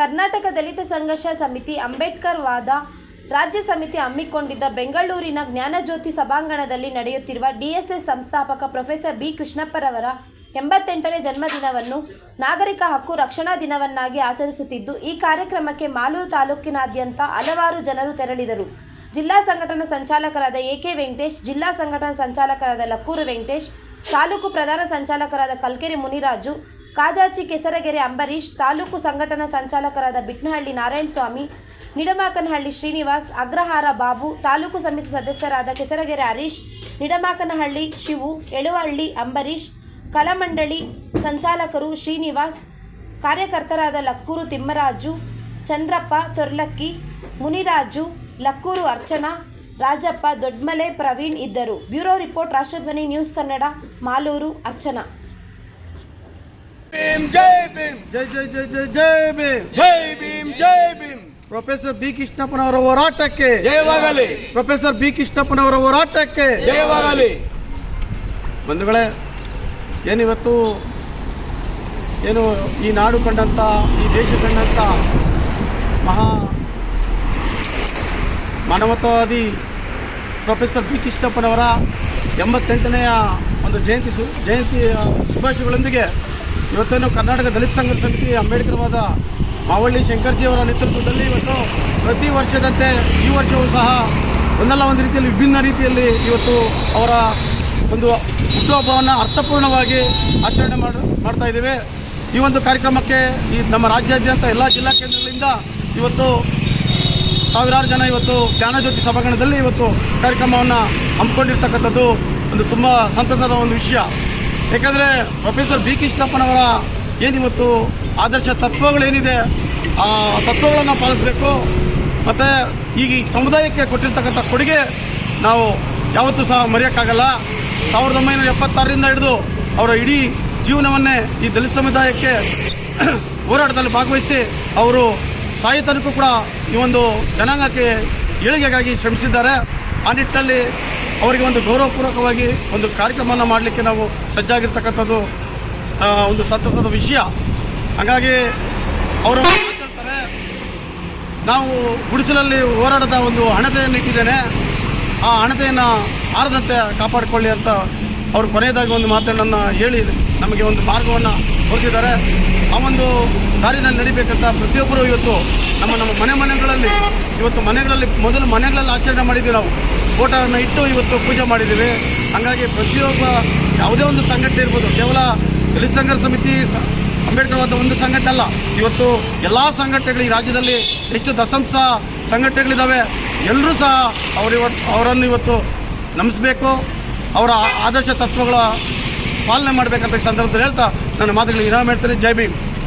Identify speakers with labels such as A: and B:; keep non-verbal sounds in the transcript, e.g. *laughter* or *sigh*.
A: ಕರ್ನಾಟಕ ದಲಿತ ಸಂಘರ್ಷ ಸಮಿತಿ ಅಂಬೇಡ್ಕರ್ ವಾದ ರಾಜ್ಯ ಸಮಿತಿ ಹಮ್ಮಿಕೊಂಡಿದ್ದ ಬೆಂಗಳೂರಿನ ಜ್ಞಾನಜ್ಯೋತಿ ಸಭಾಂಗಣದಲ್ಲಿ ನಡೆಯುತ್ತಿರುವ ಡಿಎಸ್ಎಸ್ ಸಂಸ್ಥಾಪಕ ಪ್ರೊಫೆಸರ್ ಬಿ ಕೃಷ್ಣಪ್ಪರವರ ಎಂಬತ್ತೆಂಟನೇ ಜನ್ಮದಿನವನ್ನು ನಾಗರಿಕ ಹಕ್ಕು ರಕ್ಷಣಾ ದಿನವನ್ನಾಗಿ ಆಚರಿಸುತ್ತಿದ್ದು, ಈ ಕಾರ್ಯಕ್ರಮಕ್ಕೆ ಮಾಲೂರು ತಾಲೂಕಿನಾದ್ಯಂತ ಹಲವಾರು ಜನರು ತೆರಳಿದರು. ಜಿಲ್ಲಾ ಸಂಘಟನಾ ಸಂಚಾಲಕರಾದ ಎಕೆ ವೆಂಕಟೇಶ್, ಜಿಲ್ಲಾ ಸಂಘಟನಾ ಸಂಚಾಲಕರಾದ ಲಕ್ಕೂರು ವೆಂಕಟೇಶ್, ತಾಲೂಕು ಪ್ರಧಾನ ಸಂಚಾಲಕರಾದ ಕಲ್ಕೆರೆ ಮುನಿರಾಜು ಕಾಜಾಚಿ ಕೆಸರಗೆರೆ ಅಂಬರೀಶ್ ತಾಲೂಕು ಸಂಘಟನಾ ಸಂಚಾಲಕರಾದ ಬಿಟ್ನಹಳ್ಳಿ ನಾರಾಯಣಸ್ವಾಮಿ, ನಿಡಮಾಕನಹಳ್ಳಿ ಶ್ರೀನಿವಾಸ್, ಅಗ್ರಹಾರ ಬಾಬು, ತಾಲೂಕು ಸಮಿತಿ ಸದಸ್ಯರಾದ ಕೆಸರಗೆರೆ ಹರೀಶ್, ನಿಡಮಾಕನಹಳ್ಳಿ ಶಿವು, ಎಳುವಳ್ಳಿ ಅಂಬರೀಶ್ ಕಲಮಂಡಳಿ ಸಂಚಾಲಕರು ಶ್ರೀನಿವಾಸ್, ಕಾರ್ಯಕರ್ತರಾದ ಲಕ್ಕೂರು ತಿಮ್ಮರಾಜು, ಚಂದ್ರಪ್ಪ ಚೊರ್ಲಕ್ಕಿ, ಮುನಿರಾಜು, ಲಕ್ಕೂರು ಅರ್ಚನಾ, ರಾಜಪ್ಪ ದೊಡ್ಮಲೆ ಪ್ರವೀಣ್ ಇದ್ದರು. Bureau report, Rashtradhwani, news Kannada, Malur, Archana.
B: Bhim ಜೈ ಭೀಮ್
C: ಜೈ ಜೈ ಜೈ ಜೈ ಜೈ ಭೀಮ್
B: ಜೈ ಭೀಮ್ ಜೈ ಭೀಮ್
C: ಪ್ರೊಫೆಸರ್ ಬಿ ಕೃಷ್ಣಪ್ಪನವರ ಹೋರಾಟಕ್ಕೆ
B: ಜಯವಾಗಲಿ
C: ಪ್ರೊಫೆಸರ್ ಬಿ ಕೃಷ್ಣಪ್ಪನವರ ಹೋರಾಟಕ್ಕೆ
B: ಜಯವಾಗಲಿ
C: ಬಂಧುಗಳೇ ಏನಿವತ್ತು ಏನು ಈ ನಾಡು ಕಂಡಂತ ಈ ದೇಶ ಕಂಡಂತ ಮಹಾ ಮಾನವತಾವಾದಿ ಪ್ರೊಫೆಸರ್ ಬಿ ಕೃಷ್ಣಪ್ಪನವರ ಎಂಬತ್ತೆಂಟನೆಯ ಒಂದು ಜಯಂತಿ ಸು ಜಯಂತಿ ಶುಭಾಶಯಗಳೊಂದಿಗೆ ಇವತ್ತೇನು ಕರ್ನಾಟಕ ದಲಿತ ಸಂಘರ್ಷ ಸಮಿತಿ ಅಂಬೇಡ್ಕರ್ವಾದ ಮಾವಳ್ಳಿ ಶಂಕರ್ಜಿಯವರ ನೇತೃತ್ವದಲ್ಲಿ ಇವತ್ತು ಪ್ರತಿ ವರ್ಷದಂತೆ ಈ ವರ್ಷವೂ ಸಹ ಒಂದಲ್ಲ ಒಂದು ರೀತಿಯಲ್ಲಿ ವಿಭಿನ್ನ ರೀತಿಯಲ್ಲಿ ಇವತ್ತು ಅವರ ಒಂದು ಹುಟ್ಟುಹಬ್ಬವನ್ನು ಅರ್ಥಪೂರ್ಣವಾಗಿ ಆಚರಣೆ ಮಾಡ, ಮಾಡ್ತಾ ಇದ್ದೇವೆ. ಈ ಒಂದು ಕಾರ್ಯಕ್ರಮಕ್ಕೆ ಈ ನಮ್ಮ ರಾಜ್ಯಾದ್ಯಂತ ಎಲ್ಲ ಜಿಲ್ಲಾ ಕೇಂದ್ರಗಳಿಂದ ಇವತ್ತು ಸಾವಿರಾರು ಜನ ಇವತ್ತು ಜ್ಞಾನಜ್ಯೋತಿ ಸಭಾಂಗಣದಲ್ಲಿ ಇವತ್ತು ಕಾರ್ಯಕ್ರಮವನ್ನು ಹಮ್ಮಿಕೊಂಡಿರ್ತಕ್ಕಂಥದ್ದು ಒಂದು ತುಂಬ ಸಂತಸದ ಒಂದು ವಿಷಯ. ಯಾಕಂದರೆ ಪ್ರೊಫೆಸರ್ ಬಿ ಕೃಷ್ಣಪ್ಪನವರ ಏನಿವತ್ತು ಆದರ್ಶ ತತ್ವಗಳೇನಿದೆ, ಆ ತತ್ವಗಳನ್ನು ಪಾಲಿಸಬೇಕು. ಮತ್ತು ಈಗ ಈ ಸಮುದಾಯಕ್ಕೆ ಕೊಟ್ಟಿರ್ತಕ್ಕಂಥ ಕೊಡುಗೆ ನಾವು ಯಾವತ್ತೂ ಸಹ ಮರೆಯೋಕ್ಕಾಗಲ್ಲ. ಸಾವಿರದ ಒಂಬೈನೂರ ಎಪ್ಪತ್ತಾರರಿಂದ ಹಿಡಿದು ಅವರ ಇಡೀ ಜೀವನವನ್ನೇ ಈ ದಲಿತ ಸಮುದಾಯಕ್ಕೆ *clears throat* ಹೋರಾಟದಲ್ಲಿ ಭಾಗವಹಿಸಿ ಅವರು ಸಾಹಿತ್ಯಕ್ಕೂ ಕೂಡ ಈ ಒಂದು ಜನಾಂಗಕ್ಕೆ ಏಳಿಗೆಗಾಗಿ ಶ್ರಮಿಸಿದ್ದಾರೆ. ಆ ನಿಟ್ಟಿನಲ್ಲಿ ಅವರಿಗೆ ಒಂದು ಗೌರವಪೂರ್ವಕವಾಗಿ ಒಂದು ಕಾರ್ಯಕ್ರಮವನ್ನು ಮಾಡಲಿಕ್ಕೆ ನಾವು ಸಜ್ಜಾಗಿರ್ತಕ್ಕಂಥದ್ದು ಒಂದು ಸಂತಸದ ವಿಷಯ. ಹಾಗಾಗಿ ಅವರು ಹೇಳ್ತಾರೆ ನಾವು ಗುಡಿಸಲಲ್ಲಿ ಹೋರಾಡದ ಒಂದು ಹಣತೆಯನ್ನು ಇಟ್ಟಿದ್ದೇನೆ. ಆ ಹಣತೆಯನ್ನು ಆರದಂತೆ ಕಾಪಾಡಿಕೊಳ್ಳಿ ಅಂತ ಅವರು ಕೊನೆಯದಾಗಿ ಒಂದು ಮಾತುಗಳನ್ನು ಹೇಳಿ ನಮಗೆ ಒಂದು ಮಾರ್ಗವನ್ನು ತೋರಿಸಿದ್ದಾರೆ ಆ ಒಂದು ದಾರಿನಲ್ಲಿ ನಡಿಬೇಕಂತ ಪ್ರತಿಯೊಬ್ಬರು ಇವತ್ತು ನಮ್ಮ ನಮ್ಮ ಮನೆ ಮನೆಗಳಲ್ಲಿ, ಇವತ್ತು ಮನೆಗಳಲ್ಲಿ, ಮೊದಲು ಮನೆಗಳಲ್ಲಿ ಆಚರಣೆ ಮಾಡಿದ್ದೀವಿ ನಾವು. ಫೋಟೋವನ್ನು ಇಟ್ಟು ಇವತ್ತು ಪೂಜೆ ಮಾಡಿದ್ದೀವಿ. ಹಾಗಾಗಿ ಪ್ರತಿಯೊಬ್ಬ ಯಾವುದೇ ಒಂದು ಸಂಘಟನೆ ಇರ್ಬೋದು, ಕೇವಲ ದಲಿತ ಸಂಘರ್ಷ ಸಮಿತಿ ಅಂಬೇಡ್ಕರ್ವಾದ ಒಂದು ಸಂಘಟನೆ ಅಲ್ಲ. ಇವತ್ತು ಎಲ್ಲ ಸಂಘಟನೆಗಳು ಈ ರಾಜ್ಯದಲ್ಲಿ ಎಷ್ಟು ದಸಂಸ ಸಂಘಟನೆಗಳಿದ್ದಾವೆ, ಎಲ್ಲರೂ ಸಹ ಅವರು ಅವರನ್ನು ಇವತ್ತು ನಮಿಸಬೇಕು. ಅವರ ಆದರ್ಶ ತತ್ವಗಳ ಪಾಲನೆ ಮಾಡಬೇಕಂತ ಸಂದರ್ಭದಲ್ಲಿ ಹೇಳ್ತಾ ನನ್ನ ಮಾತುಗಳಿಗೆ ವಿರಾಮ ಹೇಳ್ತಾರೆ ಜೈ ಭೀಮ್.